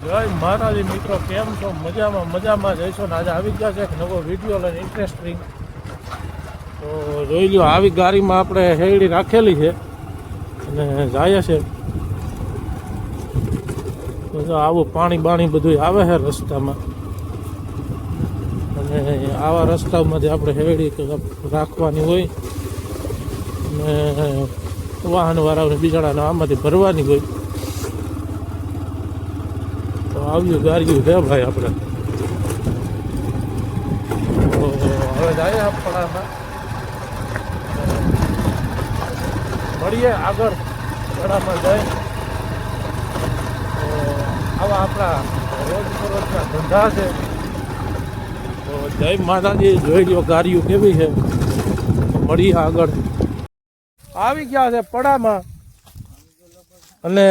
જય મહારાજી મિત્રો, કેમ છો? મજામાં મજામાં જઈશો ને? આજે આવી ગયા છે એક નવો વીડિયો લઈને ઇન્ટરેસ્ટિંગ તો જોઈ લો આવી ગાડીમાં આપણે હેડી રાખેલી છે અને જાય છે. આવું પાણી બાણી બધું આવે છે રસ્તામાં. અને આવા રસ્તામાંથી આપણે હેડી રાખવાની હોય. અને વાહનવાળાઓને બિચારાને આમાંથી ભરવાની હોય. આવ્યું ગાર્યું છે ભાઈ આપણે. હવે જાય આપણામાં મળીએ આગળ પડામાં જાય. આવા આપણા રોજ રોજના ધંધા છે. તો જય માતાજી જોઈ લો ગાર્યું કેવી છે. મળીએ આગળ. આવી ગયા છે પડામાં. અને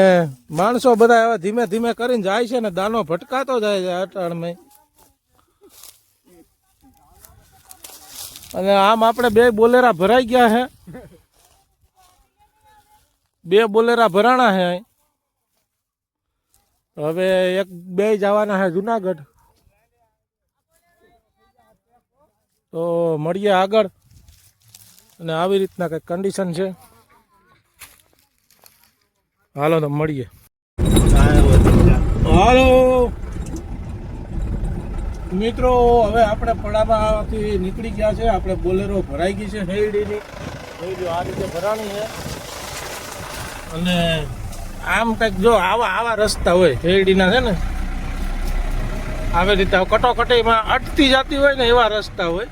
માણસો બધા એવા ધીમે ધીમે કરીને જાય છે ને દાનો ભટકાતો જાય છે અટાણમાં. અને આમ આપણે બે બોલેરા ભરાઈ ગયા છે બે બોલેરા ભરાણા છે. હવે એક બે જવાના છે જુનાગઢ. તો મળીએ આગળ. અને આવી રીતના કંઈક કન્ડિશન છે. હાલો તો મળીએ. હાલો. મિત્રો, હવે આપણે પડામાંથી નીકળી ગયા છે. આપણે બોલેરો ભરાઈ ગઈ છે હેરડીની. હેરડીઓ આ રીતે ભરાણી છે. અને આમ કંઈક જો આવા આવા રસ્તા હોય શેરડીના છે ને. આવી રીતે કટોકટીમાં અટતી જતી હોય ને એવા રસ્તા હોય.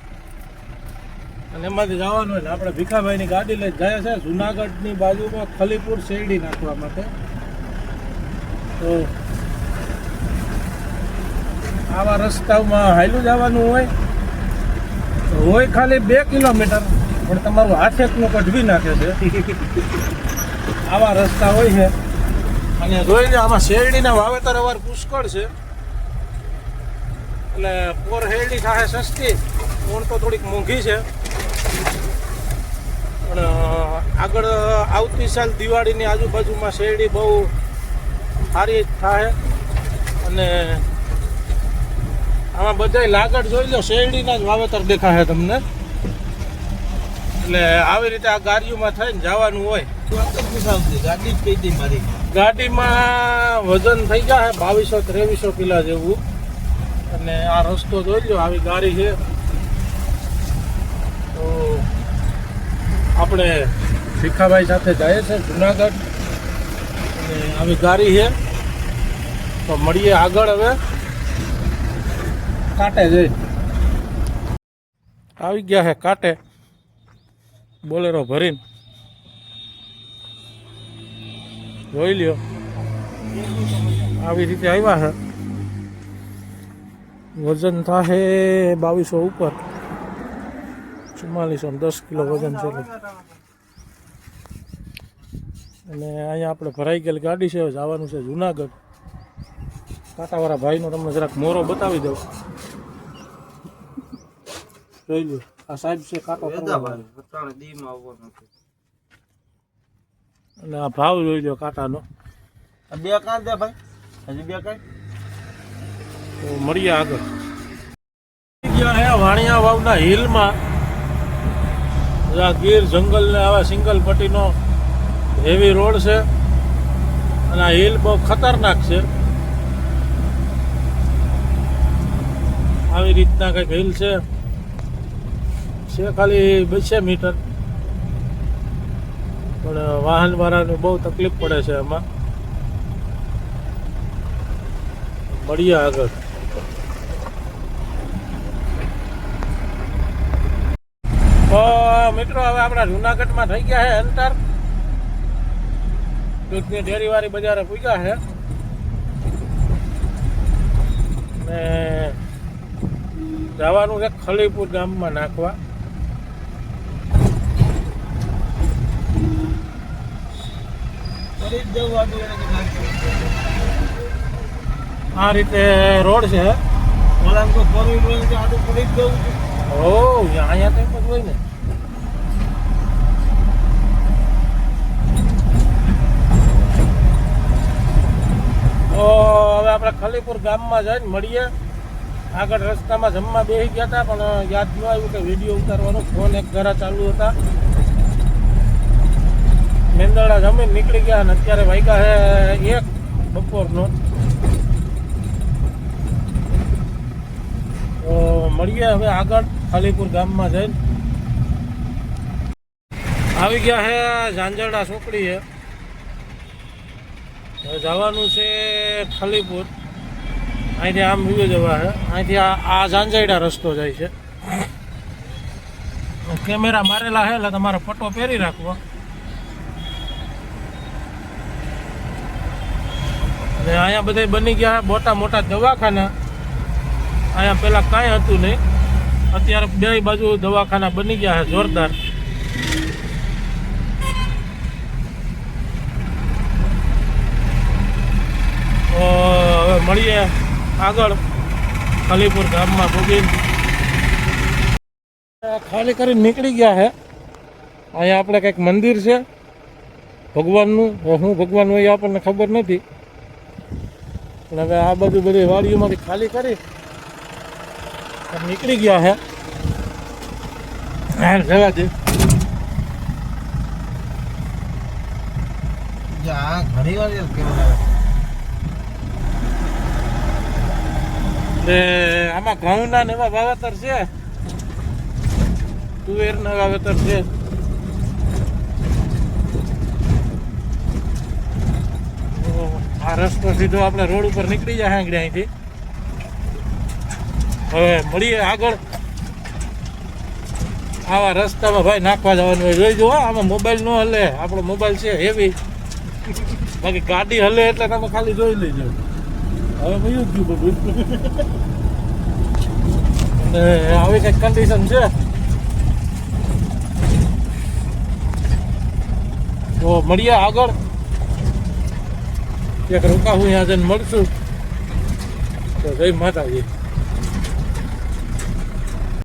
અને એમાંથી જવાનું હોય ને આપણે ભીખાભાઈની ગાડી લઈ જાય છે જુનાગઢની બાજુમાં ખલીપુર શેરડી નાખવા માટે. તો આવા રસ્તામાં હાયલું જવાનું હોય હોય ખાલી બે કિલોમીટર, પણ તમારું હાથેકનું કઢવી નાખે છે. આવા રસ્તા હોય છે. અને જોઈ લો, આમાં શેરડીના વાવેતર અવાર પુષ્કળ છે. એટલે પોર શેરડી થાય સસ્તી ઊણ તો થોડીક મોંઘી છે. પણ આગળ આવતી સાલ દિવાળીની આજુબાજુમાં શેરડી બહુ સારી થાય. અને આમાં બધાય લાગડ જોઈ લો, શેરડીના જ વાવેતર દેખાશે તમને. એટલે આવી રીતે આ ગાડીઓમાં થઈને જવાનું હોય. ગાડીમાં વજન થઈ છે બાવીસો ત્રેવીસો કિલા જેવું. અને આ રસ્તો જોઈ લો, આવી ગાડી છે. તો આપણે ભીખાભાઈ સાથે જઈએ છે, જુનાગઢ. અને આવી ગાડી છે. તો મળીએ આગળ હવે. કાંટે જઈ. આવી ગયા છે કાંટે. બોલેરો ભરીને. જોઈ લ્યો. આવી રીતે આવ્યા છે વજન થશે બાવીસો ઉપર. ચુમ્માલીસો ને દસ કિલો વજન છે. અને અહીંયા આપણે ભરાઈ ગયેલી ગાડી છે જવાનું છે જુનાગઢ. કાંટાવાળા ભાઈનો તમને જરાક મોરો બતાવી દઉં. જોઈ લો આ સાહેબ છે કાંટો અને આ ભાવ જોઈ લો કાંટાનો. બે કાં દે ભાઈ. હજી બે કાંઈ તો મળીએ આગળ. હે વાણિયા વાવના હિલમાં. આ ગીર જંગલ ને આવા સિંગલ પટ્ટીનો હેવી રોડ છે અને આ હિલ બહુ ખતરનાક છે. આવી રીતના કંઈક હિલ છે. છે ખાલી બસો મીટર પણ વાહન વાળાને બહુ તકલીફ પડે છે એમાં મળીએ આગળ. તો મિત્રો હવે આપણા જુનાગઢમાં થઈ ગયા છે અંતર. દૂધની ડેરીવાળી બજારે પૂજ્યા છે ને જવાનું છે ખલીપુર ગામમાં નાખવા. ફરી આ રીતે રોડ છે. તો ફોર વ્હીલર ઓ, અહીંયા તો એમ જ હોય ને. તો હવે આપણે ખલીપુર ગામમાં જઈને મળીએ. આગળ રસ્તામાં જમવા બેસી ગયા હતા, પણ યાદ ન આવ્યું કે વીડિયો ઉતારવાનો ફોન એક ઘરા ચાલુ હતા. મેંદરડા જમીન નીકળી ગયા અને અત્યારે વાગ્યા છે એક બપોરનો. તો મળીએ હવે આગળ. ખાલીપુર ગામમાં જઈને. આવી ગયા છે ઝાંઝરડા ચોકડીએ હવે જવાનું છે ખાલીપુર. અહીંથી આમ વ્યૂ જવા છે અહીંથી આ આ ઝાંઝરડા રસ્તો જાય છે. કેમેરા મારેલા છે એટલે તમારે ફોટો પહેરી રાખવો. અને અહીંયા બધા બની ગયા મોટા મોટા દવાખાના. અહીંયા પેલા કાંઈ હતું નહીં. અત્યારે બે બાજુ દવાખાના બની ગયા છે, જોરદાર. તો હવે મળીએ આગળ, ખાલીપુર ગામમાં ભોગી ખાલી કરીને નીકળી ગયા છે. અહીંયા આપણે કંઈક મંદિર છે. ભગવાનનું હું ભગવાન હોય આપણને ખબર નથી. પણ હવે આ બધું બધી વાડીઓમાંથી ખાલી કરી નીકળી ગયા છે. હા જવા દે. ઘણી વાર લાગે. આમાં ઘઉંના ને એવા વાવેતર છે? તુવેરના વાવેતર છે. આ રસ્તો સીધો આપણે રોડ ઉપર નીકળી જાય આંગળી અહીંથી. હવે મળીએ આગળ. આવા રસ્તામાં ભાઈ નાખવા જવાનું હોય, જોઈ જો આમાં મોબાઈલ ન હલે. આપણો મોબાઈલ છે હેવી બાકી ગાડી હલે એટલે તમે ખાલી જોઈ લેજો. હવે ભયું ગયું બધું. આવી કંઈક કન્ડિશન છે? તો મળીએ આગળ. એક રોકાવું ત્યાં જઈને મળશું. તો જય માતાજી.